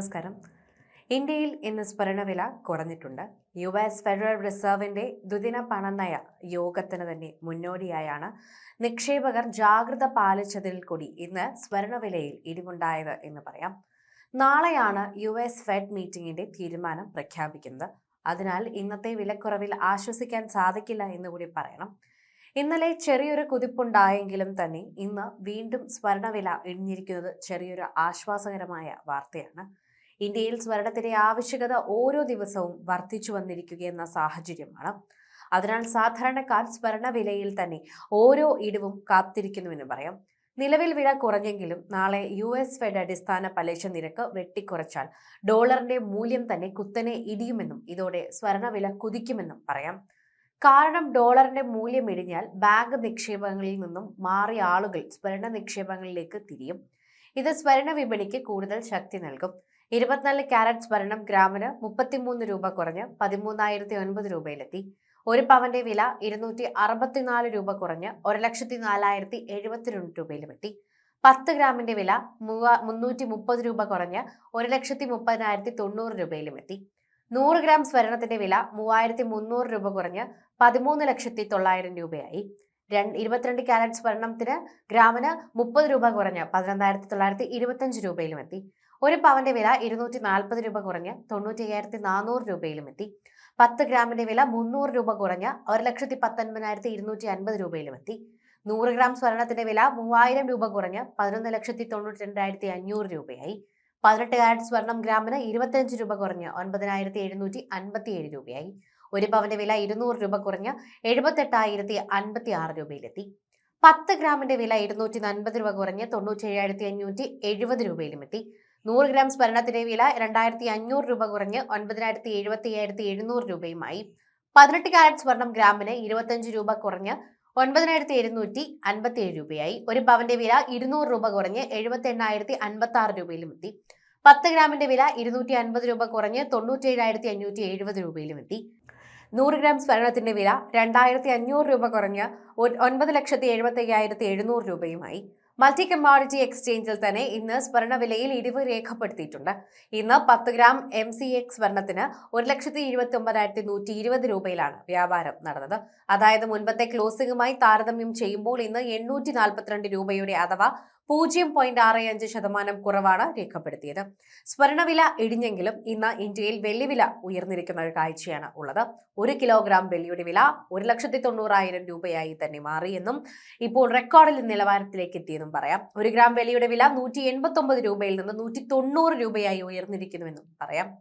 നമസ്കാരം. ഇന്ത്യയിൽ ഇന്ന് സ്വർണവില കുറഞ്ഞിട്ടുണ്ട്. യു എസ് ഫെഡറൽ റിസർവിന്റെ ദ്വിദിന പണനയ യോഗത്തിന് തന്നെ മുന്നോടിയായാണ് നിക്ഷേപകർ ജാഗ്രത പാലിച്ചതിൽ കൂടി ഇന്ന് സ്മരണവിലയിൽ ഇടിവുണ്ടായത് എന്ന് പറയാം. നാളെയാണ് യു എസ് ഫെഡ് മീറ്റിംഗിന്റെ തീരുമാനം പ്രഖ്യാപിക്കുന്നത്. അതിനാൽ ഇന്നത്തെ വിലക്കുറവിൽ ആശ്വസിക്കാൻ സാധിക്കില്ല എന്ന് കൂടി പറയണം. ഇന്നലെ ചെറിയൊരു കുതിപ്പുണ്ടായെങ്കിലും തന്നെ ഇന്ന് വീണ്ടും സ്വർണവില ഇടിഞ്ഞിരിക്കുന്നത് ചെറിയൊരു ആശ്വാസകരമായ വാർത്തയാണ്. ഇന്ത്യയിൽ സ്വർണത്തിന്റെ ആവശ്യകത ഓരോ ദിവസവും വർദ്ധിച്ചു വന്നിരിക്കുകയെന്ന സാഹചര്യമാണ്. അതിനാൽ സാധാരണക്കാർ സ്വർണവിലയിൽ തന്നെ ഓരോ ഇടിവും കാത്തിരിക്കുന്നുവെന്ന് പറയാം. നിലവിൽ വില കുറഞ്ഞെങ്കിലും നാളെ യു എസ് ഫെഡ് അടിസ്ഥാന പലിശ നിരക്ക് വെട്ടിക്കുറച്ചാൽ ഡോളറിന്റെ മൂല്യം തന്നെ കുത്തനെ ഇടിയുമെന്നും ഇതോടെ സ്വർണവില കുതിക്കുമെന്നും പറയാം. കാരണം ഡോളറിന്റെ മൂല്യം ഇടിഞ്ഞാൽ ബാങ്ക് നിക്ഷേപങ്ങളിൽ നിന്നും മാറിയ ആളുകൾ സ്വർണ നിക്ഷേപങ്ങളിലേക്ക് തിരിയും. ഇത് സ്വർണ വിപണിക്ക് കൂടുതൽ ശക്തി നൽകും. ഇരുപത്തിനാല് ക്യാരറ്റ് സ്വർണം ഗ്രാമിന് മുപ്പത്തിമൂന്ന് രൂപ കുറഞ്ഞ് പതിമൂന്നായിരത്തി ഒൻപത് രൂപയിലെത്തി. ഒരു പവന്റെ വില ഇരുന്നൂറ്റി അറുപത്തിനാല് രൂപ കുറഞ്ഞ് ഒരു ലക്ഷത്തി നാലായിരത്തി എഴുപത്തിരണ്ട് രൂപയിലുമെത്തി. പത്ത് ഗ്രാമിന്റെ വില മുന്നൂറ്റി മുപ്പത് രൂപ കുറഞ്ഞ് ഒരു ലക്ഷത്തി മുപ്പതിനായിരത്തി തൊണ്ണൂറ് രൂപയിലുമെത്തി. നൂറ് ഗ്രാം സ്വർണത്തിന്റെ വില മൂവായിരത്തി മുന്നൂറ് രൂപ കുറഞ്ഞ് പതിമൂന്ന് ലക്ഷത്തി തൊള്ളായിരം രൂപയായി. രണ്ട് ഇരുപത്തിരണ്ട് ക്യാരറ്റ് സ്വർണത്തിന് ഗ്രാമിന് മുപ്പത് രൂപ കുറഞ്ഞ് പതിനൊന്നായിരത്തി തൊള്ളായിരത്തി ഇരുപത്തഞ്ച് രൂപയിലും എത്തി ഒരു പവന്റെ വില ഇരുന്നൂറ്റി നാൽപ്പത് രൂപ കുറഞ്ഞ് തൊണ്ണൂറ്റി അയ്യായിരത്തി നാനൂറ് രൂപയിലും എത്തി പത്ത് ഗ്രാമിന്റെ വില മുന്നൂറ് രൂപ കുറഞ്ഞ് ഒരു ലക്ഷത്തി പത്തൊൻപതിനായിരത്തി ഇരുന്നൂറ്റി അൻപത് രൂപയിലും എത്തി നൂറ് ഗ്രാം സ്വർണത്തിന്റെ വില മൂവായിരം രൂപ കുറഞ്ഞ് പതിനൊന്ന് ലക്ഷത്തി തൊണ്ണൂറ്റി രണ്ടായിരത്തി അഞ്ഞൂറ് രൂപയായി. പതിനെട്ട് കാരറ്റ് സ്വർണം ഗ്രാമിന് ഇരുപത്തിയഞ്ച് രൂപ കുറഞ്ഞ് ഒൻപതിനായിരത്തി എഴുന്നൂറ്റി അൻപത്തിയേഴ് രൂപയായി. ഒരു പവന്റെ വില ഇരുന്നൂറ് രൂപ കുറഞ്ഞ് എഴുപത്തെട്ടായിരത്തി അൻപത്തി ആറ് രൂപയിലെത്തി. പത്ത് ഗ്രാമിന്റെ വില ഇരുന്നൂറ്റി അൻപത് രൂപ കുറഞ്ഞ് തൊണ്ണൂറ്റി ഏഴായിരത്തി അഞ്ഞൂറ്റി എഴുപത് രൂപയിലും എത്തി നൂറ് ഗ്രാം സ്വർണത്തിന്റെ വില രണ്ടായിരത്തി അഞ്ഞൂറ് രൂപ കുറഞ്ഞ് ഒൻപതിനായിരത്തി എഴുപത്തി അയ്യായിരത്തി എഴുന്നൂറ് രൂപയുമായി. പതിനെട്ട് കാരറ്റ് സ്വർണം ഗ്രാമിന് ഇരുപത്തഞ്ച് രൂപ കുറഞ്ഞ് ഒൻപതിനായിരത്തി എഴുന്നൂറ്റി അൻപത്തി ഏഴ് രൂപയായി. ഒരു പവന്റെ വില ഇരുന്നൂറ് രൂപ കുറഞ്ഞ് എഴുപത്തി എണ്ണായിരത്തി അൻപത്തി ആറ് രൂപയിലും എത്തി. പത്ത് ഗ്രാമിന്റെ വില ഇരുന്നൂറ്റി അൻപത് രൂപ കുറഞ്ഞ് തൊണ്ണൂറ്റി ഏഴായിരത്തി അഞ്ഞൂറ്റി എഴുപത് രൂപയിലും എത്തി. നൂറ് ഗ്രാം സ്വർണത്തിന്റെ വില രണ്ടായിരത്തി അഞ്ഞൂറ് രൂപ കുറഞ്ഞ് ഒൻപത് ലക്ഷത്തി എഴുപത്തി അയ്യായിരത്തി എഴുന്നൂറ് രൂപയുമായി. മൾട്ടി കമ്മോഡിറ്റി എക്സ്ചേഞ്ചിൽ തന്നെ ഇന്ന് സ്വർണവിലയിൽ ഇടിവ് രേഖപ്പെടുത്തിയിട്ടുണ്ട്. ഇന്ന് പത്ത് ഗ്രാം എം സി എക്സ് സ്വർണത്തിന് ഒരു ലക്ഷത്തി ഇരുപത്തി ഒമ്പതിനായിരത്തി നൂറ്റി ഇരുപത് രൂപയിലാണ് വ്യാപാരം നടന്നത്. അതായത് മുൻപത്തെ ക്ലോസിംഗുമായി താരതമ്യം ചെയ്യുമ്പോൾ ഇന്ന് എണ്ണൂറ്റി നാൽപ്പത്തിരണ്ട് രൂപയുടെ അഥവാ പൂജ്യം പോയിന്റ് ആറ് അഞ്ച് ശതമാനം കുറവാണ് രേഖപ്പെടുത്തിയത്. സ്വർണവില ഇടിഞ്ഞെങ്കിലും ഇന്ന് ഇന്ത്യയിൽ വെള്ളിവില ഉയർന്നിരിക്കുന്ന ഒരു കാഴ്ചയാണ് ഉള്ളത്. ഒരു കിലോഗ്രാം വെള്ളിയുടെ വില ഒരു ലക്ഷത്തി തൊണ്ണൂറായിരം രൂപയായി തന്നെ മാറിയെന്നും ഇപ്പോൾ റെക്കോർഡിൽ നിലവാരത്തിലേക്ക് എത്തിയെന്നും പറയാം. ഒരു ഗ്രാം വിലയുടെ വില നൂറ്റി എൺപത്തി രൂപയിൽ നിന്ന് നൂറ്റി തൊണ്ണൂറ് രൂപയായി ഉയർന്നിരിക്കുന്നുവെന്നും പറയാം.